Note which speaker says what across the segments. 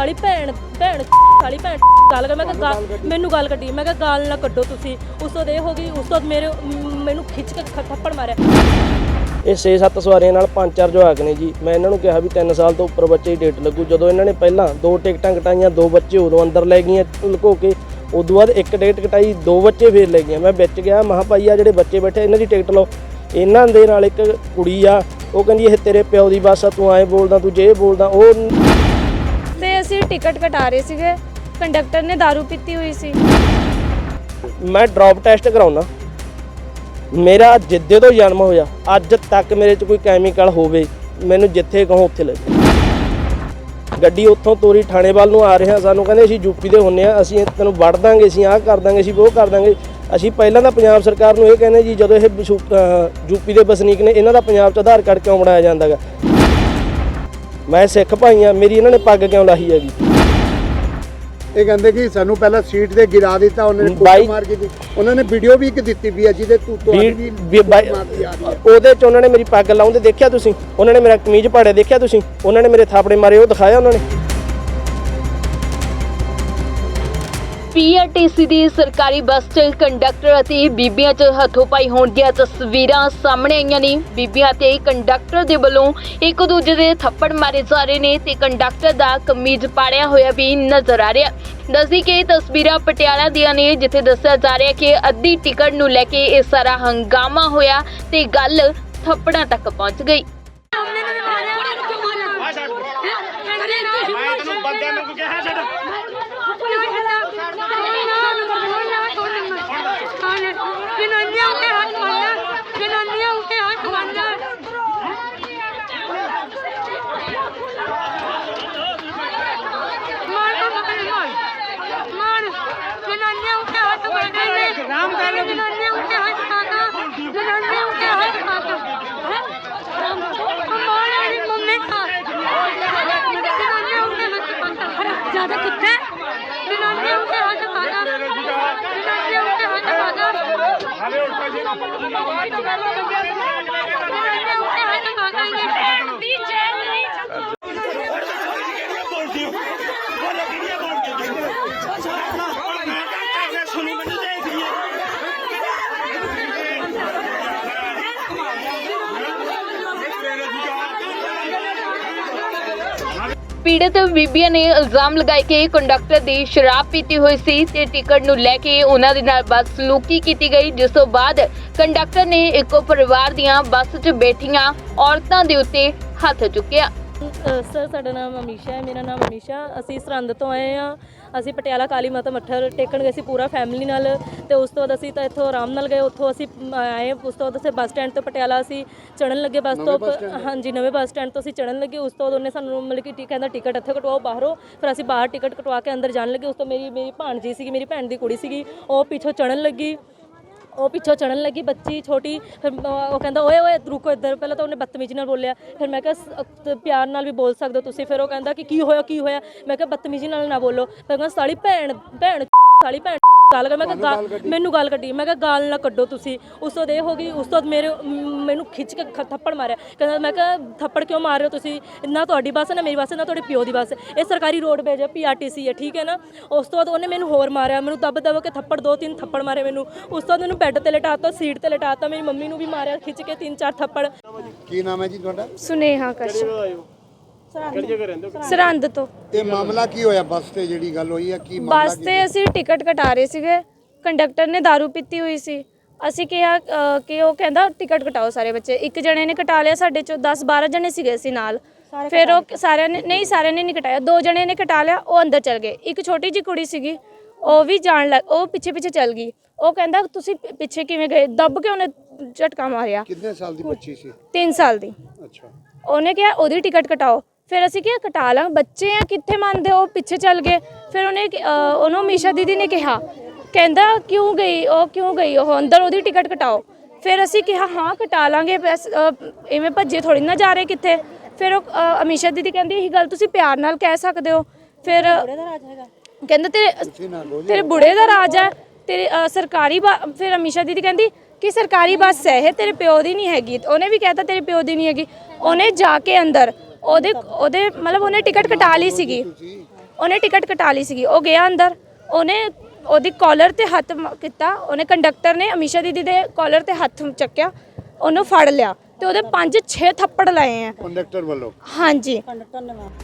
Speaker 1: ਸਾਲੀ ਭੈਣ ਭੈਣ ਸਾਲੀ ਭੈਣ ਗੱਲ ਕਰ, ਮੈਂ ਕਿਹਾ ਗਾਲ- ਮੈਨੂੰ ਗੱਲ ਕੱਢੀ, ਮੈਂ ਕਿਹਾ ਗਾਲ ਨਾ ਕੱਢੋ ਤੁਸੀਂ। ਉਸ ਤੋਂ ਬਾਅਦ ਹੋ ਗਈ, ਉਸ ਤੋਂ ਮੇਰੇ ਮੈਨੂੰ ਖਿੱਚ ਕੇ ਖ- ਥੱਪੜ ਮਾਰਿਆ।
Speaker 2: ਇਹ 6-7 ਸਵਾਰੀਆਂ ਨਾਲ ਪੰਜ ਚਾਰ ਜਵਾਕ ਨੇ ਜੀ। ਮੈਂ ਇਹਨਾਂ ਨੂੰ ਕਿਹਾ ਵੀ 3 ਸਾਲ ਤੋਂ ਉੱਪਰ ਬੱਚੇ ਦੀ ਡੇਟ ਲੱਗੂ। ਜਦੋਂ ਇਹਨਾਂ ਨੇ ਪਹਿਲਾਂ ਦੋ ਟਿਕਟਾਂ ਕਟਾਈਆਂ, ਦੋ ਬੱਚੇ ਉਦੋਂ ਅੰਦਰ ਲੈ ਗਈਆਂ ਲੁਕੋ ਕੇ। ਉਦੋਂ ਬਾਅਦ ਇੱਕ ਟਿਕਟ ਕਟਾਈ, ਦੋ ਬੱਚੇ ਫੇਰ ਲੈ ਗਈਆਂ। ਮੈਂ ਵਿੱਚ ਗਿਆ ਮਹਾ ਭਾਈ ਆ ਜਿਹੜੇ ਬੱਚੇ ਬੈਠੇ, ਇਹਨਾਂ ਦੀ ਟਿਕਟ ਲਓ। ਇਹਨਾਂ ਦੇ ਨਾਲ ਇੱਕ ਕੁੜੀ ਆ, ਉਹ ਕਹਿੰਦੀ, ਇਹ ਤੇਰੇ ਪਿਓ ਦੀ ਬੱਸ ਆ, ਤੂੰ ਐਂ ਬੋਲਦਾ, ਤੂੰ ਜੇ ਬੋਲਦਾ। ਉਹ
Speaker 3: ਤੇ ਟਿਕਟ ਕਟਾ ਰਹੇ ਸੀਗੇ। ਕੰਡਕਟਰ ਨੇ दारू ਪੀਤੀ ਹੋਈ ਸੀ।
Speaker 2: ਮੈਂ ਡ੍ਰੌਪ ਟੈਸਟ ਕਰਾਉਣਾ ਮੇਰਾ ਜਿੱਦੇ ਤੋਂ ਜਨਮ ਹੋਇਆ, ਅੱਜ ਤੱਕ ਮੇਰੇ 'ਚ ਕੋਈ ਕੈਮੀਕਲ ਹੋਵੇ, ਮੈਨੂੰ ਜਿੱਥੇ ਕਹੋ ਉੱਥੇ ਲੈ ਗੱਡੀ ਉੱਥੋਂ ਤੋਰੀ, ਥਾਣੇ ਵੱਲ ਨੂੰ ਆ ਰਹੇ ਹਾਂ ਸਾਨੂੰ ਕਹਿੰਦੇ ਅਸੀਂ ਯੂਪੀ ਦੇ ਹੁੰਨੇ ਆ, ਅਸੀਂ ਤੈਨੂੰ ਵੜ ਦਾਂਗੇ, ਅਸੀਂ ਆਹ ਕਰ ਦਾਂਗੇ, ਅਸੀਂ ਉਹ ਕਰ ਦਾਂਗੇ। ਅਸੀਂ ਪਹਿਲਾਂ ਤਾਂ ਪੰਜਾਬ ਸਰਕਾਰ ਨੂੰ ਇਹ ਕਹਿੰਦੇ ਜੀ, ਜਦੋਂ ਇਹ ਯੂਪੀ ਦੇ ਵਸਨੀਕ ਨੇ, ਇਹਨਾਂ ਦਾ ਪੰਜਾਬ 'ਚ ਆਧਾਰ ਕਾਰਡ ਕਿਉਂ ਬਣਾਇਆ ਜਾਂਦਾਗਾ ਮੈਂ ਸਿੱਖ ਭਾਈ ਆ ਮੇਰੀ ਇਹਨਾਂ ਨੇ ਪੱਗ ਕਿਉਂ ਲਾਹੀ ਹੈਗੀ?
Speaker 4: ਇਹ ਕਹਿੰਦੇ ਕਿ ਸਾਨੂੰ ਪਹਿਲਾਂ ਸੀਟ ਤੇ ਗਿਰਾ ਦਿੱਤਾ ਉਹਨਾਂ ਨੇ ਕੁੱਟ ਮਾਰ ਕੇ ਉਹਨਾਂ ਨੇ ਵੀਡੀਓ ਵੀ ਇੱਕ ਦਿੱਤੀ ਵੀ ਹੈ ਜਿਹਦੇ ਤੂੰ ਆ ਹੈ।
Speaker 2: ਉਹਦੇ ਚ ਉਹਨਾਂ ਨੇ ਮੇਰੀ ਪੱਗ ਲਾਉਂਦੇ ਦੇਖਿਆ ਤੁਸੀਂ? ਉਹਨਾਂ ਨੇ ਮੇਰਾ ਕਮੀਜ਼ ਪਾੜਿਆ ਦੇਖਿਆ ਤੁਸੀਂ? ਉਹਨਾਂ ਨੇ ਮੇਰੇ ਥਾਪੜੇ ਮਾਰੇ ਉਹ ਦਿਖਾਇਆ ਉਹਨਾਂ ਨੇ?
Speaker 5: ਪੀਆਰਟੀਸੀ ਦੀ ਸਰਕਾਰੀ ਬੱਸ 'ਚ ਕੰਡਕਟਰ ਅਤੇ ਬੀਬੀਆਂ 'ਚ ਹੱਥੋਂ-ਪਾਈ ਹੋਣ ਦੀਆਂ ਤਸਵੀਰਾਂ ਸਾਹਮਣੇ ਆਈਆਂ ਨੇ। ਬੀਬੀਆਂ ਤੇ ਕੰਡਕਟਰ ਦੇ ਵੱਲੋਂ ਇੱਕ ਦੂਜੇ ਦੇ ਥੱਪੜ ਮਾਰੇ ਜਾ ਰਹੇ ਨੇ ਤੇ ਕੰਡਕਟਰ ਦਾ ਕਮੀਜ਼ ਪਾੜਿਆ ਹੋਇਆ ਵੀ ਨਜ਼ਰ ਆ ਰਿਹਾ। ਦੱਸਦੀ ਕਿ ਇਹ ਤਸਵੀਰਾਂ ਪਟਿਆਲਾ ਦੀਆਂ ਨੇ ਜਿੱਥੇ ਦੱਸਿਆ ਜਾ ਰਿਹਾ ਕਿ ਅੱਧੀ ਟਿਕਟ ਨੂੰ ਲੈ ਕੇ ਇਹ ਸਾਰਾ ਹੰਗਾਮਾ ਹੋਇਆ ਤੇ ਗੱਲ ਥੱਪੜਾਂ ਤੱਕ ਪਹੁੰਚ ਗਈ।
Speaker 6: ਮੈਂ ਤੈਨੂੰ ਬੰਦਿਆਂ ਨੂੰ ਕਿਹਾ ਛੱਡ।
Speaker 7: ਜਨਾਨੀਆਂ ਉੱਤੇ ਹੱਥ ਮਾਰਨਾ ਜਨਾਨੀਆਂ ਉੱਤੇ ਹੱਥ ਮਾਰਨਾ ਮਾਰ ਮਾਰ ਮਾਰ ਮਾਰ ਜਨਾਨੀਆਂ ਉੱਤੇ ਹੱਥ ਮਾਰਨਾ ਰਾਮ ਕਰ ਜਨਾਨੀਆਂ ਉੱਤੇ ਹੱਥ ਮਾਰਨਾ ਜਨਾਨੀਆਂ ਉੱਤੇ ਹੱਥ ਮਾਰਨਾ ਮਾਰ ਮੇਰੀ ਮੰਮੀ ਦਾ ਜਨਾਨੀਆਂ ਉੱਤੇ ਹੱਥ ਮਾਰਨਾ ਜ਼ਿਆਦਾ ਕਿੱਥੇ ਜਨਾਨੀਆਂ ਉੱਤੇ ਹੱਥ ਮਾਰਨਾ ਜਨਾਨੀਆਂ ਉੱਤੇ ਹੱਥ ਮਾਰਨਾ
Speaker 6: ਹਲੇ ਉੱਠ ਕੇ ਜਿਹੜਾ
Speaker 7: ਜਨਾਨੀਆਂ ਉੱਤੇ ਹੱਥ ਮਾਰਨਾ ਦੀ ਜੈਲ ਨਹੀਂ
Speaker 6: ਸੁਣੀ ਮੈਨੂੰ ਦੇਖ ਰਹੀ
Speaker 5: ਪੀੜਤ ਬੀਬੀਆਂ ਨੇ ਇਲਜ਼ਾਮ ਲਗਾਏ ਕਿ ਕੰਡਕਟਰ ਦੀ ਸ਼ਰਾਬ ਪੀਤੀ ਹੋਈ ਸੀ ਤੇ ਟਿਕਟ ਨੂੰ ਲੈ ਕੇ ਉਹਨਾਂ ਦੇ ਨਾਲ ਬਦਸਲੂਕੀ ਕੀਤੀ ਗਈ, ਜਿਸ ਤੋਂ ਬਾਅਦ ਕੰਡਕਟਰ ਨੇ ਇੱਕੋ ਪਰਿਵਾਰ ਦੀਆਂ ਬੱਸ 'ਚ ਬੈਠੀਆਂ ਔਰਤਾਂ ਦੇ ਉੱਤੇ ਹੱਥ ਚੁੱਕਿਆ।
Speaker 1: ਸਰ ਸਾਡਾ ਨਾਮ ਅਮੀਸ਼ਾ ਹੈ ਮੇਰਾ ਨਾਮ ਅਮੀਸ਼ਾ। ਅਸੀਂ ਸਰਹੰਦ ਤੋਂ ਆਏ ਆ ਅਸੀਂ ਪਟਿਆਲਾ ਕਾਲੀ ਮਾਤਾ ਮੱਠਰ ਟੇਕਣ ਗਏ ਸੀ ਪੂਰਾ ਫੈਮਿਲੀ ਨਾਲ ਤੇ ਉਸ ਤੋਂ ਬਾਅਦ ਅਸੀਂ ਤਾਂ ਇੱਥੋਂ ਆਰਾਮ ਨਾਲ ਗਏ। ਉੱਥੋਂ ਅਸੀਂ ਆਏ ਉਸ ਤੋਂ ਬਾਅਦ ਅਸੀਂ ਬੱਸ ਸਟੈਂਡ ਤੋਂ ਪਟਿਆਲਾ ਅਸੀਂ ਚੜਨ ਲੱਗੇ ਬੱਸ ਤੋਂ। ਹਾਂਜੀ ਨਵੇਂ ਬੱਸ ਸਟੈਂਡ ਤੋਂ ਅਸੀਂ ਚੜਨ ਲੱਗੇ। ਉਸ ਤੋਂ ਬਾਅਦ ਉਹਨੇ ਸਾਨੂੰ ਮਤਲਬ ਕਿ ਕਹਿੰਦਾ ਟਿਕਟ ਇੱਥੇ ਕਟਵਾਓ ਬਾਹਰੋਂ। ਫਿਰ ਅਸੀਂ ਬਾਹਰ ਟਿਕਟ ਕਟਵਾ ਕੇ ਅੰਦਰ ਜਾਣ ਲੱਗੇ। ਉਸ ਤੋਂ ਮੇਰੀ ਮੇਰੀ ਭਾਣਜੀ ਸੀਗੀ ਮੇਰੀ ਭੈਣ ਦੀ ਕੁੜੀ ਸੀਗੀ। ਉਹ ਪਿੱਛੋਂ ਚੜਨ ਲੱਗੀ। ਉਹ ਪਿੱਛੋਂ ਚੜਨ ਲੱਗੀ ਬੱਚੀ ਛੋਟੀ, ਫਿਰ ਉਹ ਕਹਿੰਦਾ, ਓਏ ਓਏ, ਰੁਕੋ ਇੱਧਰ। ਪਹਿਲਾਂ ਤਾਂ ਉਹਨੇ ਬਦਤਮੀਜ਼ੀ ਨਾਲ ਬੋਲਿਆ। ਫਿਰ ਮੈਂ ਕਿਹਾ ਪਿਆਰ ਨਾਲ ਵੀ ਬੋਲ ਸਕਦੇ ਹੋ ਤੁਸੀਂ। ਫਿਰ ਉਹ ਕਹਿੰਦਾ ਕਿ ਕੀ ਹੋਇਆ ਕੀ ਹੋਇਆ? ਮੈਂ ਕਿਹਾ, ਬਦਤਮੀਜ਼ੀ ਨਾਲ ਨਾ ਬੋਲੋ। ਫਿਰ ਕਹਿੰਦਾ ਸਾਲੀ ਭੈਣ ਭੈਣ ਸਾਲੀ ਭੈਣ ਗੱਲ ਕਰ ਮੈਂ ਕਿਹਾ ਮੈਨੂੰ ਗੱਲ ਕੱਢੀ। ਮੈਂ ਕਿਹਾ ਗਾਲ ਨਾ ਕੱਢੋ ਤੁਸੀਂ। ਉਸ ਤੋਂ ਇਹ ਹੋ ਗਈ ਉਸ ਤੋਂ ਬਾਅਦ ਮੇਰੇ ਮੈਨੂੰ ਖਿੱਚ ਕੇ ਥੱਪੜ ਮਾਰਿਆ। ਕਹਿੰਦਾ ਮੈਂ ਕਿਹਾ ਥੱਪੜ ਕਿਉਂ ਮਾਰ ਰਹੇ ਹੋ ਤੁਸੀਂ? ਨਾ ਤੁਹਾਡੀ ਬੱਸ ਨਾ ਮੇਰੀ ਬੱਸ ਨਾ ਤੁਹਾਡੇ ਪਿਓ ਦੀ ਬੱਸ। ਇਹ ਸਰਕਾਰੀ ਰੋਡ ਵੇਜ ਹੈ ਪੀਆਰਟੀਸੀ ਹੈ ਠੀਕ ਹੈ ਨਾ? ਉਸ ਤੋਂ ਬਾਅਦ ਉਹਨੇ ਮੈਨੂੰ ਹੋਰ ਮਾਰਿਆ। ਮੈਨੂੰ ਦਬ ਦਬ ਕੇ ਥੱਪੜ ਦੋ ਤਿੰਨ ਥੱਪੜ ਮਾਰੇ ਮੈਨੂੰ। ਉਸ ਤੋਂ ਬਾਅਦ ਮੈਨੂੰ ਬੈੱਡ ਤੇ ਲਟਾਤਾ ਸੀਟ ਤੇ ਲਟਾਤਾ ਮੇਰੀ ਮੰਮੀ ਨੂੰ ਵੀ ਮਾਰਿਆ ਖਿੱਚ ਕੇ ਤਿੰਨ ਚਾਰ ਥੱਪੜ।
Speaker 4: ਕੀ ਨਾਮ ਹੈ ਜੀ ਤੁਹਾਡਾ?
Speaker 3: ਸੁਨੇਹਾ ਕਸ਼ ਸਰਹੰਦ। ਤੋਂ।
Speaker 4: ਇਹ ਮਾਮਲਾ ਕੀ ਹੋਇਆ? ਬੱਸ ਤੇ ਜਿਹੜੀ ਗੱਲ ਹੋਈ ਹੈ ਕੀ ਮਾਮਲਾ
Speaker 3: ਬੱਸ ਤੇ ਅਸੀਂ ਟਿਕਟ ਕਟਾ ਰਹੇ ਸੀਗੇ। ਕੰਡਕਟਰ ਨੇ दारू ਪੀਤੀ ਹੋਈ ਸੀ। ਅਸੀਂ ਕਿਹਾ ਅ, ਕਿ ਉਹ ਕਹਿੰਦਾ ਟਿਕਟ ਕਟਾਓ ਸਾਰੇ ਬੱਚੇ। ਇੱਕ ਜਣੇ ਨੇ ਕਟਾ ਲਿਆ ਸਾਡੇ ਚੋਂ 10 12 ਜਣੇ ਸੀਗੇ ਅਸੀਂ ਨਾਲ। ਫਿਰ ਉਹ ਸਾਰਿਆਂ ਨੇ ਨਹੀਂ ਸਾਰਿਆਂ ਨੇ ਨਹੀਂ ਕਟਾਇਆ। ਦੋ ਜਣੇ ਨੇ ਕਟਾ ਲਿਆ ਉਹ ਅੰਦਰ ਚਲ ਗਏ। ਇੱਕ ਛੋਟੀ ਜੀ ਕੁੜੀ ਸੀਗੀ ਉਹ ਵੀ ਜਾਣ ਲੱਗ ਉਹ ਪਿੱਛੇ ਪਿੱਛੇ ਚੱਲ ਗਈ। ਉਹ ਕਹਿੰਦਾ ਤੁਸੀਂ ਪਿ- ਪਿੱਛੇ ਕਿਵੇਂ ਗਏ? ਦੱਬ ਕੇ ਉਹਨੇ ਝਟਕਾ ਮਾਰਿਆ।
Speaker 4: ਕਿੰਨੇ ਸਾਲ ਦੀ ਬੱਚੀ ਸੀ?
Speaker 3: 3 ਸਾਲ ਦੀ।
Speaker 4: ਅੱਛਾ।
Speaker 3: ਉਹਨੇ ਕਿਹਾ ਉਹਦੀ ਟਿਕਟ ਕਟਾਓ। ਫਿਰ ਅਸੀਂ ਕਿਹਾ ਕਟਾ ਲਾਂ ਬੱਚੇ ਆ ਕਿੱਥੇ ਮੰਨਦੇ ਉਹ ਪਿੱਛੇ ਚੱਲ ਗਏ। ਫਿਰ ਉਹਨੇ ਉਹਨੂੰ ਮੀਸ਼ਾ ਦੀਦੀ ਨੇ ਕਿਹਾ ਕਹਿੰਦਾ ਕਿਉਂ ਗਈ? ਉਹ ਕਿਉਂ ਗਈ? ਉਹ ਅੰਦਰ ਉਹਦੀ ਟਿਕਟ ਕਟਾਓ। ਫਿਰ ਅਸੀਂ ਕਿਹਾ ਹਾਂ ਕਟਾ ਲਾਂਗੇ ਬਸ, ਅਹ, ਐਵੇਂ ਭੱਜੇ ਥੋੜੀ ਨਾ ਜਾ ਰਹੇ ਕਿੱਥੇ? ਫਿਰ ਉਹ ਅਮੀਸ਼ਾ ਦੀਦੀ ਕਹਿੰਦੀ ਇਹੀ ਗੱਲ ਤੁਸੀਂ ਪਿਆਰ ਨਾਲ ਕਹਿ ਸਕਦੇ ਹੋ। ਫਿਰ ਕਹਿੰਦਾ ਤੇਰੇ ਤੇਰੇ ਬੁੜੇ ਦਾ ਰਾਜ ਹੈ ਤੇਰੇ ਅ, ਸਰਕਾਰੀ ਬੱ- ਫਿਰ ਅਮੀਸ਼ਾ ਦੀਦੀ ਕਹਿੰਦੀ ਕਿ ਸਰਕਾਰੀ ਬੱਸ ਹੈ? ਇਹ ਤੇਰੇ ਪਿਓ ਦੀ ਨਹੀਂ ਹੈਗੀ। ਉਹਨੇ ਵੀ ਕਹਿਤਾ ਤੇਰੇ ਪਿਓ ਦੀ ਨਹੀਂ ਹੈਗੀ। ਉਹਨੇ ਜਾ ਕੇ ਅੰਦਰ ਉਹਦੇ ਉਹਦੇ ਮਤਲਬ ਉਹਨੇ ਟਿਕਟ ਕਟਾ ਲਈ ਸੀਗੀ। ਉਹਨੇ ਟਿਕਟ ਕਟਾ ਲਈ ਸੀਗੀ। ਉਹ ਗਿਆ ਅੰਦਰ। ਉਹਨੇ ਉਹਦੀ ਕਾਲਰ ਤੇ ਹੱਥ ਕੀਤਾ। ਉਹਨੇ ਕੰਡਕਟਰ ਨੇ ਅਮੀਸ਼ਾ ਦੀਦੀ ਦੇ ਕਾਲਰ ਤੇ ਹੱਥ ਚੱਕਿਆ। ਉਹਨੂੰ ਫੜ ਲਿਆ। ਤੇ ਉਹਦੇ 5-6 ਥੱਪੜ ਲਾਏ ਆ।
Speaker 4: ਕੰਡਕਟਰ ਵੱਲੋਂ।
Speaker 3: ਹਾਂਜੀ।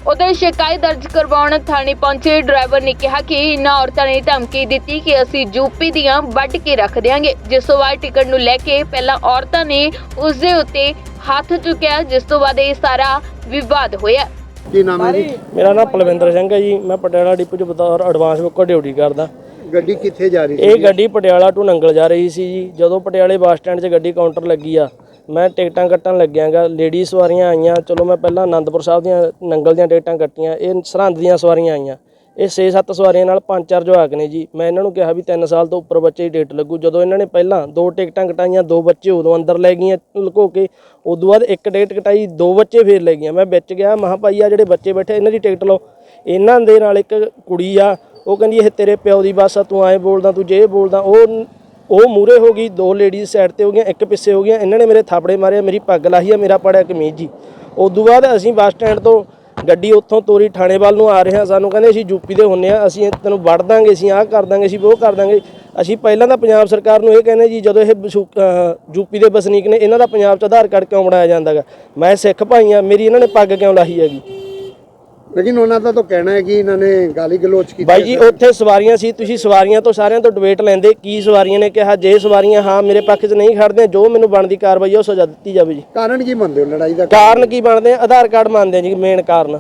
Speaker 5: ਉਧਰ ਸ਼ਿਕਾਇਤ ਦਰਜ ਕਰਵਾਉਣ ਥਾਣੇ ਪਹੁੰਚੇ ਡਰਾਈਵਰ ਨੇ ਕਿਹਾ ਕਿ ਇਨ੍ਹਾਂ ਔਰਤਾਂ ਨੇ ਧਮਕੀ ਦਿੱਤੀ ਕਿ ਅਸੀਂ ਯੂਪੀ ਦੀਆਂ ਵੱਢ ਕੇ ਰੱਖ ਦਿਆਂਗੇ। ਜਿਸ ਤੋਂ ਬਾਅਦ ਟਿਕਟ ਨੂੰ ਲੈ ਕੇ ਪਹਿਲਾਂ ਔਰਤਾਂ ਨੇ ਉਸ ਦੇ ਉੱਤੇ ਹੱਥ ਚੁੱਕਿਆ ਜਿਸ ਤੋਂ ਬਾਅਦ ਇਹ ਸਾਰਾ ਵਿਵਾਦ ਹੋਇਆ।
Speaker 4: ਕੀ ਨਾਮ ਹੈ ਜੀ?
Speaker 2: ਮੇਰਾ ਨਾਮ ਪਲਵਿੰਦਰ ਸਿੰਘ ਹੈ ਜੀ। ਮੈਂ ਪਟਿਆਲਾ ਡਿਪੂ 'ਚ ਬਤੌਰ ਐਡਵਾਂਸ ਬੁੱਕਰ ਡਿਊਟੀ ਕਰਦਾ।
Speaker 4: ਗੱਡੀ ਕਿੱਥੇ ਜਾ ਰਹੀ ਸੀ
Speaker 2: ਇਹ ਗੱਡੀ ਪਟਿਆਲਾ ਟੂ ਨੰਗਲ ਜਾ ਰਹੀ ਸੀ ਜੀ। ਜਦੋਂ ਪਟਿਆਲੇ ਬੱਸ ਸਟੈਂਡ 'ਚ ਗੱਡੀ ਕਾਊਂਟਰ ਲੱਗੀ ਆ ਮੈਂ ਟਿਕਟਾਂ ਕੱਟਣ ਲੱਗਿਆਗਾ ਲੇਡੀ ਸਵਾਰੀਆਂ ਆਈਆਂ, ਚਲੋ ਮੈਂ ਪਹਿਲਾਂ ਆਨੰਦਪੁਰ ਸਾਹਿਬ ਦੀਆਂ ਨੰਗਲ ਦੀਆਂ ਟਿਕਟਾਂ ਕੱਟੀਆਂ, ਇਹ ਸਰਹੰਦ ਦੀਆਂ ਸਵਾਰੀਆਂ ਆਈਆਂ। ਇਹ 6-7 ਸਵਾਰੀਆਂ ਨਾਲ ਪੰਜ ਚਾਰ ਜਵਾਕ ਨੇ ਜੀ। ਮੈਂ ਇਹਨਾਂ ਨੂੰ ਕਿਹਾ ਵੀ 3 ਸਾਲ ਤੋਂ ਉੱਪਰ ਬੱਚੇ ਦੀ ਡੇਟ ਲੱਗੂ। ਜਦੋਂ ਇਹਨਾਂ ਨੇ ਪਹਿਲਾਂ ਦੋ ਟਿਕਟਾਂ ਕਟਾਈਆਂ, ਦੋ ਬੱਚੇ ਉਦੋਂ ਅੰਦਰ ਲੈ ਗਈਆਂ ਲੁਕੋ ਕੇ, ਉਦੋਂ ਬਾਅਦ ਇੱਕ ਟਿਕਟ ਕਟਾਈ, ਦੋ ਬੱਚੇ ਫੇਰ ਲੈ ਗਈਆਂ। ਮੈਂ ਵਿੱਚ ਗਿਆ, ਮਹਾਂ ਭਾਈ ਆ ਜਿਹੜੇ ਬੱਚੇ ਬੈਠੇ, ਇਹਨਾਂ ਦੀ ਟਿਕਟ ਲਓ। ਇਹਨਾਂ ਦੇ ਨਾਲ ਇੱਕ ਕੁੜੀ ਆ, ਉਹ ਕਹਿੰਦੀ, ਇਹ ਤੇਰੇ ਪਿਓ ਦੀ ਬੱਸ ਆ, ਤੂੰ ਐਂ ਬੋਲਦਾ, ਤੂੰ ਜੇ ਬੋਲਦਾ। ਉਹ ਉਹ ਮੂਰੇ ਹੋ ਗਈ, ਦੋ ਲੇਡੀਜ਼ ਸਾਈਡ ਤੇ ਹੋ ਗਈਆਂ, ਇੱਕ ਪਿੱਛੇ ਹੋ ਗਈਆਂ, ਇਹਨਾਂ ਨੇ ਮੇਰੇ ਥਾਪੜੇ ਮਾਰੇ, ਮੇਰੀ ਪੱਗ ਲਾਹੀ ਆ, ਮੇਰਾ ਪੜਿਆ ਕਮੀਜ਼ ਜੀ। ਉਦੋਂ ਬਾਅਦ ਅਸੀਂ ਬੱਸ ਸਟੈਂਡ ਤੋਂ ਗੱਡੀ ਉੱਥੋਂ ਤੋਰੀ ਥਾਣੇ ਵੱਲ ਨੂੰ ਆ ਰਹੇ ਹਾਂ, ਸਾਨੂੰ ਕਹਿੰਦੇ ਅਸੀਂ ਯੂਪੀ ਦੇ ਹੁੰਨੇ ਆ, ਅਸੀਂ ਤੈਨੂੰ ਵੜ ਦਾਂਗੇ, ਅਸੀਂ ਆਹ ਕਰ ਦਾਂਗੇ, ਅਸੀਂ ਉਹ ਕਰ ਦਾਂਗੇ। ਅਸੀਂ ਪਹਿਲਾਂ ਤਾਂ ਪੰਜਾਬ ਸਰਕਾਰ ਨੂੰ ਇਹ ਕਹਿੰਦੇ ਜੀ, ਜਦੋਂ ਇਹ ਬਸੂ- ਯੂਪੀ ਦੇ ਵਸਨੀਕ ਨੇ, ਇਹਨਾਂ ਦਾ ਪੰਜਾਬ 'ਚ ਆਧਾਰ ਕਾਰਡ ਕਿਉਂ ਬਣਾਇਆ ਜਾਂਦਾਗਾ ਮੈਂ ਸਿੱਖ ਭਾਈ ਆ ਮੇਰੀ ਇਹਨਾਂ ਨੇ ਪੱਗ ਕਿਉਂ ਲਾਹੀ ਹੈਗੀ?
Speaker 4: ਲੇਕਿਨ ਉਹਨਾਂ ਦਾ ਤਾਂ ਕਹਿਣਾ ਹੈ ਕਿ ਇਹਨਾਂ ਨੇ ਗਾਲੀ ਗਲੋਚ ਕੀਤੀ
Speaker 2: ਬਾਈ ਜੀ ਉੱਥੇ ਸਵਾਰੀਆਂ ਸੀ ਤੁਸੀਂ ਸਵਾਰੀਆਂ ਤੋਂ ਸਾਰਿਆਂ ਤੋਂ ਡਿਬੇਟ ਲੈਂਦੇ ਕੀ ਸਵਾਰੀਆਂ ਨੇ ਕਿਹਾ ਜੇ ਸਵਾਰੀਆਂ ਹਾਂ ਮੇਰੇ ਪੱਖ 'ਚ ਨਹੀਂ ਖੜਦੇ ਜੋ ਮੈਨੂੰ ਬਣਦੀ ਕਾਰਵਾਈ ਉਹ ਸਜ਼ਾ ਦਿੱਤੀ ਜਾਵੇ ਜੀ।
Speaker 4: ਕਾਰਨ ਕੀ ਮੰਨਦੇ ਹੋ ਲੜਾਈ ਦਾ
Speaker 2: ਕਾਰਨ? ਕੀ ਬਣਦੇ ਆ? ਆਧਾਰ ਕਾਰਡ ਮੰਨਦੇ ਆ ਜੀ ਮੇਨ ਕਾਰਨ।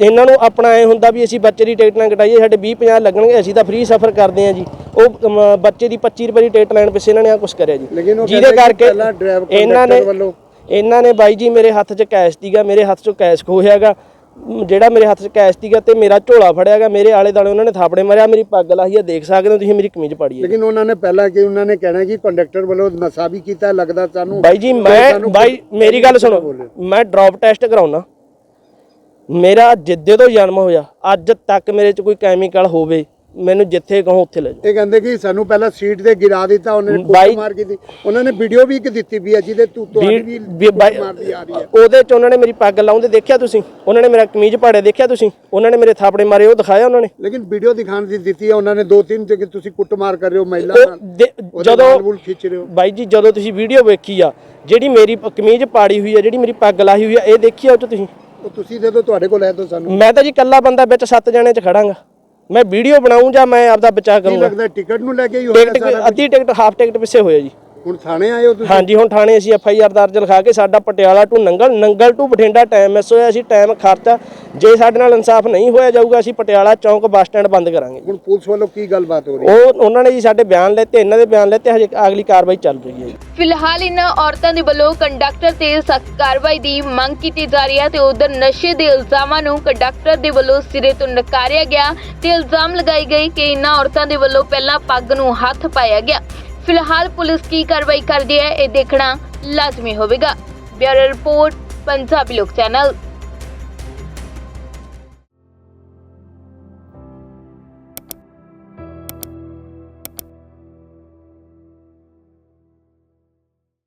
Speaker 2: ਇਹਨਾਂ ਨੂੰ ਆਪਣਾ ਐ ਹੁੰਦਾ ਵੀ ਅਸੀਂ ਬੱਚੇ ਦੀ ਟਿਕਟ ਨਾ ਕਟਾਈਏ ਸਾਡੇ 20 50 ਲੱਗਣਗੇ ਅਸੀਂ ਤਾਂ ਫ੍ਰੀ ਸਫ਼ਰ ਕਰਦੇ ਆ ਜੀ। ਉਹ ਅਮ, ਬੱਚੇ ਦੀ 25 ਰੁਪਏ ਦੀ ਟਿਕਟ ਲੈਣ ਪਿੱਛੇ ਇਹਨਾਂ ਨੇ ਆ ਕੁਝ ਕਰਿਆ ਜੀ।
Speaker 4: ਲੇਕਿਨ ਉਹ
Speaker 2: ਜਿਹਦੇ
Speaker 4: ਕਹਿੰਦੇ ਕਿ
Speaker 2: ਕਰਕੇ
Speaker 4: ਪਹਿਲਾਂ
Speaker 2: ਇਹਨਾਂ ਨੇ
Speaker 4: ਵੱਲੋਂ।
Speaker 2: ਇਹਨਾਂ ਨੇ ਬਾਈ ਜੀ ਮੇਰੇ ਹੱਥ 'ਚ ਕੈਸ਼ ਸੀਗਾ ਮੇਰੇ ਹੱਥ 'ਚੋਂ ਕੈਸ਼ ਖੋਹਿਆਗਾ ਜਿਹੜਾ ਮੇਰੇ ਹੱਥ 'ਚ ਕੈਸ਼ ਸੀਗਾ ਤੇ ਮੇਰਾ ਝੋਲਾ ਫੜਿਆਗਾ ਮੇਰੇ ਆਲੇ ਦਾਲੇ ਉਹਨਾਂ ਨੇ ਥਾਪੜੇ ਮਾਰਿਆ ਮੇਰੀ ਪੱਗ ਲਾਹੀ ਆ ਦੇਖ ਸਕਦੇ ਹੋ ਤੁਸੀਂ ਮੇਰੀ ਕਮੀਜ਼ ਪਾੜੀ ਹੈ
Speaker 4: ਲੇਕਿਨ ਉਹਨਾਂ ਨੇ ਪਹਿਲਾਂ ਕਿ ਉਹਨਾਂ ਨੇ ਕਹਿਣਾ ਕਿ ਕੰਡਕਟਰ ਵੱਲੋਂ ਨਸ਼ਾ ਵੀ ਕੀਤਾ ਲੱਗਦਾ ਸਾਨੂੰ
Speaker 2: ਬਾਈ ਜੀ ਮੈਂ ਬਾਈ ਮੇਰੀ ਗੱਲ ਸੁਣੋ। ਮੈਂ ਡ੍ਰੌਪ ਟੈਸਟ ਕਰਾਉਣਾ ਮੇਰਾ ਜਿੱਦੇ ਤੋਂ ਜਨਮ ਹੋਇਆ ਅੱਜ ਤੱਕ ਮੇਰੇ 'ਚ ਕੋਈ ਕੈਮੀਕਲ ਹੋਵੇ ਮੈਨੂੰ ਜਿੱਥੇ ਕਹੋ ਉੱਥੇ ਲੈ ਜਾਓ।
Speaker 4: ਇਹ ਕਹਿੰਦੇ ਕਿ ਸਾਨੂੰ ਪਹਿਲਾਂ ਸੀਟ ਤੇ ਗਿਰਾ ਦਿੱਤਾ ਉਹਨਾਂ ਕੁੱਟ ਮਾਰ ਕੀਤੀ। ਉਹਨਾਂ ਨੇ ਵੀਡੀਓ ਵੀ ਇੱਕ ਦਿੱਤੀ ਵੀ ਹੈ ਜਿਹਦੇ ਤੂੰ ਤੁਹਾਡੀ ਵੀ ਮਾਰਦੀ ਆ ਰਹੀ ਹੈ।
Speaker 2: ਉਹਦੇ 'ਚ ਉਹਨਾਂ ਨੇ ਮੇਰੀ ਪੱਗ ਲਾਉਂਦੇ ਦੇਖਿਆ ਤੁਸੀਂ? ਉਹਨਾਂ ਨੇ ਮੇਰਾ ਕਮੀਜ਼ ਪਾੜਿਆ ਦੇਖਿਆ ਤੁਸੀਂ? ਉਹਨਾਂ ਨੇ ਮੇਰੇ ਥਾਪੜੇ ਮਾਰੇ ਉਹ ਦਿਖਾਇਆ ਉਹਨਾਂ ਨੇ?
Speaker 4: ਲੇਕਿਨ ਵੀਡੀਓ ਦਿਖਾਉਣ ਦੀ ਦਿੱਤੀ ਹੈ ਉਹਨਾਂ ਨੇ ਦੋ ਤਿੰਨ ਕਿ ਤੁਸੀਂ ਕੁੱਟਮਾਰ ਕਰ ਰਹੇ ਹੋ ਮਹਿਲਾ ਨਾਲ।
Speaker 2: ਜਦੋਂ
Speaker 4: ਵਾਲ ਵੂਲ ਖਿੱਚ ਰਹੇ ਹੋ।
Speaker 2: ਬਾਈ ਜੀ ਜਦੋਂ ਤੁਸੀਂ ਵੀਡੀਓ ਵੇਖੀ ਆ ਜਿਹੜੀ ਮੇਰੀ ਕਮੀਜ਼ ਪਾੜੀ ਹੋਈ ਆ ਜਿਹੜੀ ਮੇਰੀ ਪੱਗ ਲਾਹੀ ਹੋਈ ਆ ਇਹ ਦੇਖੀ ਆ ਉਹ ਤੁਸੀਂ?
Speaker 4: ਉਹ ਤੁਸੀਂ ਦੇ ਦਿਓ ਤੁਹਾਡੇ ਕੋਲ ਹੈ ਤਾਂ ਸਾਨੂੰ।
Speaker 2: ਮੈਂ ਤਾਂ ਜੀ ਇਕੱਲਾ ਬੰਦਾ ਵਿੱਚ ਸੱਤ ਜਣੇ 'ਚ ਖੜਾਂਗਾ। ਮੈਂ ਵੀਡੀਓ ਬਣਾਉਂ ਜਾਂ ਮੈਂ ਆਪਦਾ ਬਚਾਅ
Speaker 4: ਕੀ
Speaker 2: ਕਰੂੰਗਾ?
Speaker 4: ਲੱਗਦਾ ਟਿਕਟ ਨੂੰ ਲੈ ਕੇ ਹੀ ਹੋਇਆ
Speaker 2: ਟਿਕਟ
Speaker 4: ਸਾਰਾ
Speaker 2: ਅੱਧੀ ਟਿਕਟ ਹਾਫ ਟਿਕਟ ਪਿੱਛੇ ਹੋਇਆ ਜੀ।
Speaker 4: ਹੁਣ ਥਾਣੇ ਆਏ ਹੋ ਤੁਸੀਂ?
Speaker 2: ਹਾਂਜੀ ਹੁਣ ਥਾਣੇ ਅਸੀਂ ਐਫ ਆਈ ਆਰ ਦਰਜ ਲਿਖਾ ਕੇ ਸਾਡਾ Patiala to Nangal Nangal to Bathinda time miss ਹੋਇਆ ਅਸੀਂ ਟਾਈਮ ਖਰਚਾ ਜੇ ਸਾਡੇ ਨਾਲ ਇਨਸਾਫ ਨਹੀਂ ਹੋਇਆ ਜਾਊਗਾ ਅਸੀਂ ਪਟਿਆਲਾ ਚੌਂਕ ਬੱਸ ਸਟੈਂਡ ਬੰਦ ਕਰਾਂਗੇ
Speaker 4: ਹੁਣ ਪੁਲਿਸ ਵੱਲੋਂ ਕੀ ਗੱਲਬਾਤ ਹੋ ਰਹੀ ਹੈ?
Speaker 2: ਉਹ ਉਹਨਾਂ ਨੇ ਜੀ ਸਾਡੇ ਬਿਆਨ ਲੈਤੇ ਇਹਨਾਂ ਦੇ ਬਿਆਨ ਲੈਤੇ ਹਜੇ ਅਗਲੀ ਕਾਰਵਾਈ ਚੱਲ ਰਹੀ ਹੈ ਜੀ।
Speaker 5: ਫਿਲਹਾਲ ਇਨ੍ਹਾਂ ਔਰਤਾਂ ਦੇ ਵੱਲੋਂ ਕੰਡਕਟਰ ਤੇ ਸਖਤ ਕਾਰਵਾਈ ਦੀ ਮੰਗ ਕੀਤੀ ਜਾ ਰਹੀ ਹੈ ਤੇ ਉਧਰ ਨਸ਼ੇ ਦੇ ਇਲਜ਼ਾਮਾਂ ਨੂੰ ਕੰਡਕਟਰ ਦੇ ਵੱਲੋਂ ਸਿਰੇ ਤੋਂ ਨਕਾਰਿਆ ਗਿਆ ਤੇ ਇਲਜ਼ਾਮ ਲਗਾਏ ਗਏ ਕਿ ਇਨ੍ਹਾਂ ਔਰਤਾਂ ਦੇ ਵੱਲੋਂ ਪਹਿਲਾਂ ਪੱਗ ਨੂੰ ਹੱਥ ਪਾਇਆ ਗਿਆ। ਫਿਲਹਾਲ ਪੁਲਿਸ ਕੀ ਕਾਰਵਾਈ ਕਰਦੀ ਹੈ ਇਹ ਦੇਖਣਾ ਲਾਜ਼ਮੀ ਹੋਵੇਗਾ। ਬਿਊਰੋ ਰਿਪੋਰਟ, ਪੰਜਾਬੀ ਲੋਕ ਚੈਨਲ।